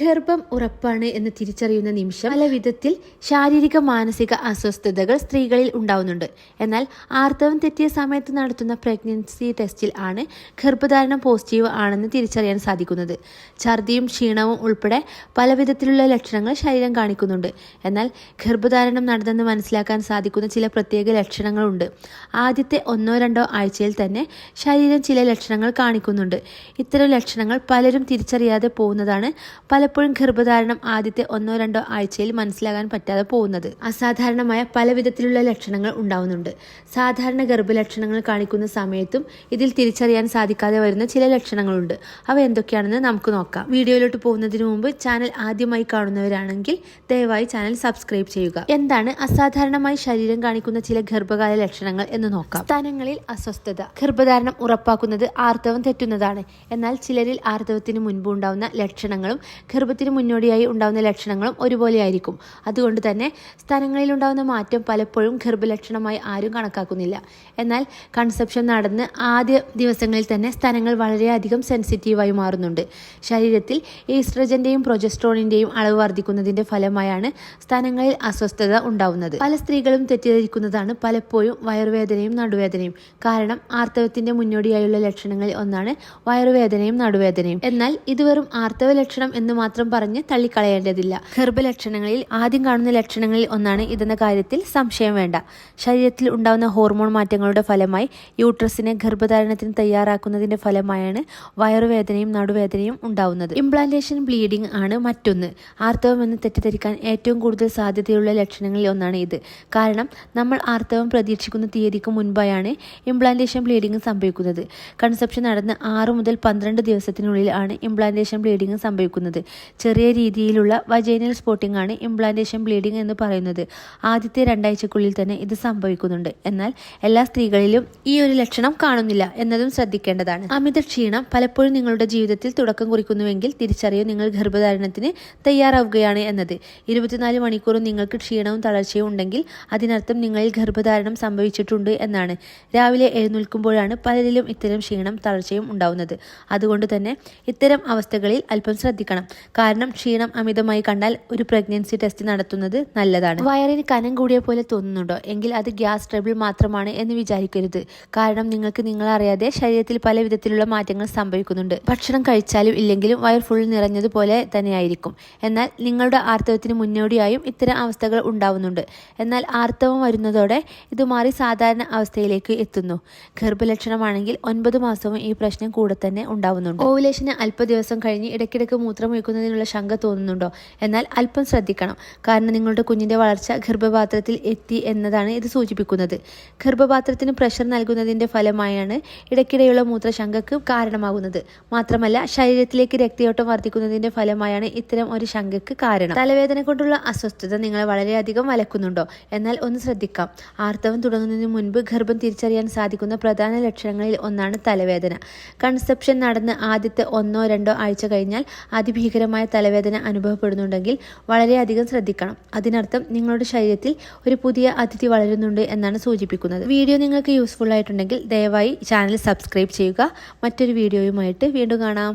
ഗർഭം ഉറപ്പാണ് എന്ന് തിരിച്ചറിയുന്ന നിമിഷം പല വിധത്തിൽ ശാരീരിക മാനസിക അസ്വസ്ഥതകൾ സ്ത്രീകളിൽ ഉണ്ടാവുന്നുണ്ട്. എന്നാൽ ആർത്തവം തെറ്റിയ സമയത്ത് നടത്തുന്ന പ്രഗ്നൻസി ടെസ്റ്റിൽ ആണ് ഗർഭധാരണം പോസിറ്റീവ് ആണെന്ന് തിരിച്ചറിയാൻ സാധിക്കുന്നത്. ഛർദിയും ക്ഷീണവും ഉൾപ്പെടെ പല വിധത്തിലുള്ള ലക്ഷണങ്ങൾ ശരീരം കാണിക്കുന്നുണ്ട്. എന്നാൽ ഗർഭധാരണം നടന്നെന്ന് മനസ്സിലാക്കാൻ സാധിക്കുന്ന ചില പ്രത്യേക ലക്ഷണങ്ങളുണ്ട്. ആദ്യത്തെ ഒന്നോ രണ്ടോ ആഴ്ചയിൽ തന്നെ ശരീരം ചില ലക്ഷണങ്ങൾ കാണിക്കുന്നുണ്ട്. ഇത്തരം ലക്ഷണങ്ങൾ പലരും തിരിച്ചറിയാതെ പോകുന്നതാണ് പലപ്പോഴും ഗർഭധാരണം ആദ്യത്തെ ഒന്നോ രണ്ടോ ആഴ്ചയിൽ മനസ്സിലാകാൻ പറ്റാതെ പോകുന്നത്. അസാധാരണമായ പല വിധത്തിലുള്ള ലക്ഷണങ്ങൾ ഉണ്ടാവുന്നുണ്ട്. സാധാരണ ഗർഭലക്ഷണങ്ങൾ കാണിക്കുന്ന സമയത്തും ഇതിൽ തിരിച്ചറിയാൻ സാധിക്കാതെ വരുന്ന ചില ലക്ഷണങ്ങളുണ്ട്. അവ എന്തൊക്കെയാണെന്ന് നമുക്ക് നോക്കാം. വീഡിയോയിലോട്ട് പോകുന്നതിന് മുമ്പ് ചാനൽ ആദ്യമായി കാണുന്നവരാണെങ്കിൽ ദയവായി ചാനൽ സബ്സ്ക്രൈബ് ചെയ്യുക. എന്താണ് അസാധാരണമായി ശരീരം കാണിക്കുന്ന ചില ഗർഭകാല ലക്ഷണങ്ങൾ എന്ന് നോക്കാം. സ്ഥാനങ്ങളിൽ അസ്വസ്ഥത. ഗർഭധാരണം ഉറപ്പാക്കുന്നത് ആർത്തവം തെറ്റുന്നതാണ്. എന്നാൽ ചിലരിൽ ആർത്തവത്തിന് മുൻപ് ഉണ്ടാവുന്ന ലക്ഷണങ്ങളും ഗർഭത്തിന് മുന്നോടിയായി ഉണ്ടാകുന്ന ലക്ഷണങ്ങളും ഒരുപോലെയായിരിക്കും. അതുകൊണ്ട് തന്നെ സ്ഥലങ്ങളിൽ ഉണ്ടാകുന്ന മാറ്റം പലപ്പോഴും ഗർഭലക്ഷണമായി ആരും കണക്കാക്കുന്നില്ല. എന്നാൽ കൺസെപ്ഷൻ നടന്ന് ആദ്യ ദിവസങ്ങളിൽ തന്നെ സ്ഥലങ്ങൾ വളരെയധികം സെൻസിറ്റീവായി മാറുന്നുണ്ട്. ശരീരത്തിൽ ഈസ്ട്രജന്റെയും പ്രൊജസ്ട്രോണിന്റെയും അളവ് വർദ്ധിക്കുന്നതിന്റെ ഫലമായാണ് സ്ഥാനങ്ങളിൽ അസ്വസ്ഥത ഉണ്ടാവുന്നത്. പല സ്ത്രീകളും തെറ്റിദ്ധരിക്കുന്നതാണ് പലപ്പോഴും വയറുവേദനയും നടുവേദനയും. കാരണം ആർത്തവത്തിന്റെ മുന്നോടിയായുള്ള ലക്ഷണങ്ങളിൽ ഒന്നാണ് വയറുവേദനയും നടുവേദനയും. എന്നാൽ ഇത് വെറും ആർത്തവ ലക്ഷണം എന്ന് മാത്രം പറഞ്ഞ് തള്ളിക്കളയേണ്ടതില്ല. ഗർഭലക്ഷണങ്ങളിൽ ആദ്യം കാണുന്ന ലക്ഷണങ്ങളിൽ ഒന്നാണ് ഇതെന്ന കാര്യത്തിൽ സംശയം വേണ്ട. ശരീരത്തിൽ ഉണ്ടാകുന്ന ഹോർമോൺ മാറ്റങ്ങളുടെ ഫലമായി യൂട്രസിനെ ഗർഭധാരണത്തിന് തയ്യാറാക്കുന്നതിന്റെ ഫലമായാണ് വയറുവേദനയും നടുവേദനയും ഉണ്ടാവുന്നത്. ഇംപ്ലാന്റേഷൻ ബ്ലീഡിംഗ് ആണ് മറ്റൊന്ന്. ആർത്തവം എന്ന് തെറ്റിദ്ധരിക്കാൻ ഏറ്റവും കൂടുതൽ സാധ്യതയുള്ള ലക്ഷണങ്ങളിൽ ഒന്നാണ് ഇത്. കാരണം നമ്മൾ ആർത്തവം പ്രതീക്ഷിക്കുന്ന തീയതിക്ക് മുൻപായാണ് ഇംപ്ലാന്റേഷൻ ബ്ലീഡിംഗ് സംഭവിക്കുന്നത്. കൺസെപ്ഷൻ നടന്ന് ആറ് മുതൽ പന്ത്രണ്ട് ദിവസത്തിനുള്ളിൽ ആണ് ഇംപ്ലാന്റേഷൻ ബ്ലീഡിംഗ് സംഭവിക്കുന്നത്. ചെറിയ രീതിയിലുള്ള വജൈനൽ സ്പോട്ടിംഗ് ആണ് ഇംപ്ലാന്റേഷൻ ബ്ലീഡിംഗ് എന്ന് പറയുന്നത്. ആദ്യത്തെ രണ്ടാഴ്ചക്കുള്ളിൽ തന്നെ ഇത് സംഭവിക്കുന്നുണ്ട്. എന്നാൽ എല്ലാ സ്ത്രീകളിലും ഈ ഒരു ലക്ഷണം കാണുന്നില്ല എന്നതും ശ്രദ്ധിക്കേണ്ടതാണ്. അമിത ക്ഷീണം പലപ്പോഴും നിങ്ങളുടെ ജീവിതത്തിൽ തുടക്കം കുറിക്കുന്നുവെങ്കിൽ തിരിച്ചറിയൂ നിങ്ങൾ ഗർഭധാരണത്തിന് തയ്യാറാവുകയാണ് എന്നത്. ഇരുപത്തിനാല് മണിക്കൂറും നിങ്ങൾക്ക് ക്ഷീണവും തളർച്ചയും ഉണ്ടെങ്കിൽ അതിനർത്ഥം നിങ്ങളിൽ ഗർഭധാരണം സംഭവിച്ചിട്ടുണ്ട് എന്നാണ്. രാവിലെ എഴുന്നേൽക്കുമ്പോഴാണ് പലരിലും ഇത്തരം ക്ഷീണം തളർച്ചയും ഉണ്ടാവുന്നത്. അതുകൊണ്ട് തന്നെ ഇത്തരം അവസ്ഥകളിൽ അല്പം ശ്രദ്ധിക്കണം. കാരണം ക്ഷീണം അമിതമായി കണ്ടാൽ ഒരു പ്രഗ്നൻസി ടെസ്റ്റ് നടത്തുന്നത് നല്ലതാണ്. വയറിന് കനം കൂടിയ പോലെ തോന്നുന്നുണ്ടോ? എങ്കിൽ അത് ഗ്യാസ് ട്രബിൾ മാത്രമാണ് എന്ന് വിചാരിക്കരുത്. കാരണം നിങ്ങൾക്ക് നിങ്ങൾ അറിയാതെ ശരീരത്തിൽ പല വിധത്തിലുള്ള മാറ്റങ്ങൾ സംഭവിക്കുന്നുണ്ട്. ഭക്ഷണം കഴിച്ചാലും ഇല്ലെങ്കിലും വയർ ഫുൾ നിറഞ്ഞതുപോലെ തന്നെയായിരിക്കും. എന്നാൽ നിങ്ങളുടെ ആർത്തവത്തിന് മുന്നോടിയായും ഇത്തരം അവസ്ഥകൾ ഉണ്ടാവുന്നുണ്ട്. എന്നാൽ ആർത്തവം വരുന്നതോടെ ഇത് മാറി സാധാരണ അവസ്ഥയിലേക്ക് എത്തുന്നു. ഗർഭലക്ഷണമാണെങ്കിൽ ഒൻപത് മാസവും ഈ പ്രശ്നം കൂടെ തന്നെ ഉണ്ടാവുന്നുണ്ട്. ഓവുലേഷന് അല്പ ദിവസം കഴിഞ്ഞ് ഇടയ്ക്കിടയ്ക്ക് മൂത്രമൊഴിക്കുന്നതിനുള്ള ശങ്ക തോന്നുന്നുണ്ടോ? എന്നാൽ അല്പം ശ്രദ്ധിക്കണം. കാരണം നിങ്ങളുടെ കുഞ്ഞിന്റെ വളർച്ച ഗർഭപാത്രത്തിൽ എത്തി എന്നതാണ് ഇത് സൂചിപ്പിക്കുന്നത്. ഗർഭപാത്രത്തിന് പ്രഷർ നൽകുന്നതിന്റെ ഫലമായാണ് ഇടയ്ക്കിടെയുള്ള മൂത്രശങ്കക്ക് കാരണമാകുന്നത്. മാത്രമല്ല ശരീരത്തിലേക്ക് രക്തയോട്ടം വർദ്ധിക്കുന്നതിന്റെ ഫലമായാണ് ഇത്തരം ഒരു ശങ്കക്ക് കാരണം. തലവേദന കൊണ്ടുള്ള അസ്വസ്ഥത നിങ്ങളെ വളരെയധികം വലക്കുന്നുണ്ടോ എന്നാൽ ഒന്ന് ശ്രദ്ധിക്കാം. ആർത്തവം തുടങ്ങുന്നതിന് മുൻപ് ഗർഭം തിരിച്ചറിയാൻ സാധിക്കുന്ന പ്രധാന ലക്ഷണങ്ങളിൽ ഒന്നാണ് തലവേദന. കൺസെപ്ഷൻ നടന്ന് ആദ്യത്തെ ഒന്നോ രണ്ടോ ആഴ്ച കഴിഞ്ഞാൽ അതിഭീകരമായ തലവേദന അനുഭവപ്പെടുന്നുണ്ടെങ്കിൽ വളരെയധികം ശ്രദ്ധിക്കണം. അതിനർത്ഥം നിങ്ങളുടെ ശരീരത്തിൽ ഒരു പുതിയ അതിഥി വളരുന്നുണ്ട് എന്നാണ് സൂചിപ്പിക്കുന്നത്. വീഡിയോ നിങ്ങൾക്ക് യൂസ്ഫുൾ ആയിട്ടുണ്ടെങ്കിൽ ദയവായി ചാനൽ സബ്സ്ക്രൈബ് ചെയ്യുക. മറ്റൊരു വീഡിയോയുമായിട്ട് വീണ്ടും കാണാം.